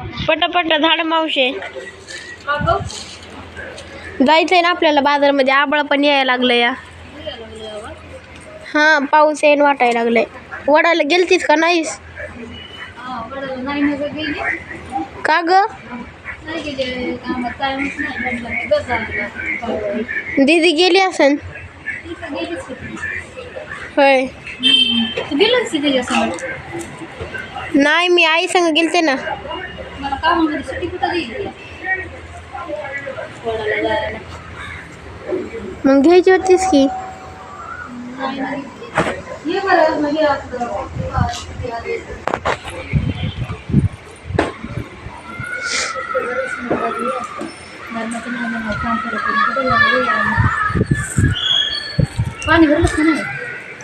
पटापट झाड मावशे. जायचंय ना आपल्याला बाजारमध्ये आबळ पण यायला लागलं या. हा पाऊस येईन वाटायला लागलंय. वडाला गेलतीस का नाहीस? का ग? दीदी गेली असन? होती होय. नाही मी आई संग गेलते ना. मला कामामध्ये सुट्टी कुठं गेली? मग घ्यायची होतीस की? ये बरं? पाणी भरलं का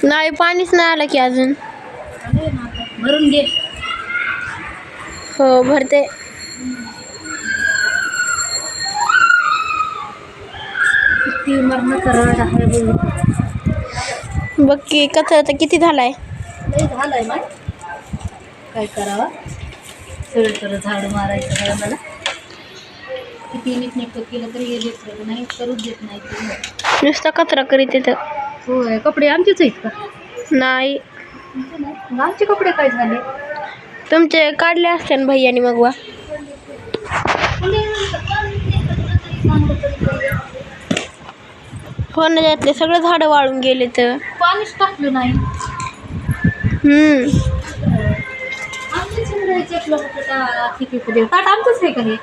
नाही पाणीच नाही आलं की अजून. भरून घे. हो भरते. किती मरण आहे बघ. की कचरा तर किती झालाय? लय झालंय ना. काय करावं? सगळं सगळं झाड मारायचं आहे मला. किती नीटनेटकं केलं तरी हे देत नाही. करूच देत नाही. नुसता कचरा करीत येतं होय कपडे आमचेच आहेत का? नाही. मग आमचे कपडे काय झाले? तुमचे काढले असते ना भैयानी मग वा हो ना त्यातले सगळं झाडं वाळून गेले तर. पाणीच टाकलं नाही. हम्म. आमचेच का आहे हे?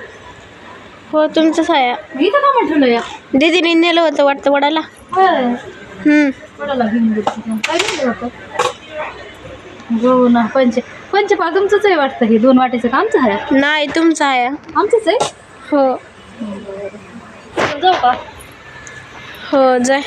हो तुमचंच आहे. मग इथं का म्हटलं या दीदीने नेलं होतं वाटतं वडाला. हम्म. घेऊन गेली काय घेऊन होतं हो ना पंच. पंचपाळ तुमचंच आहे वाटतं हे दोन वाटेचं का आमचं आहे? नाही तुमचं आहे. आमचंच आहे? हो. जाऊ का? हो जाय.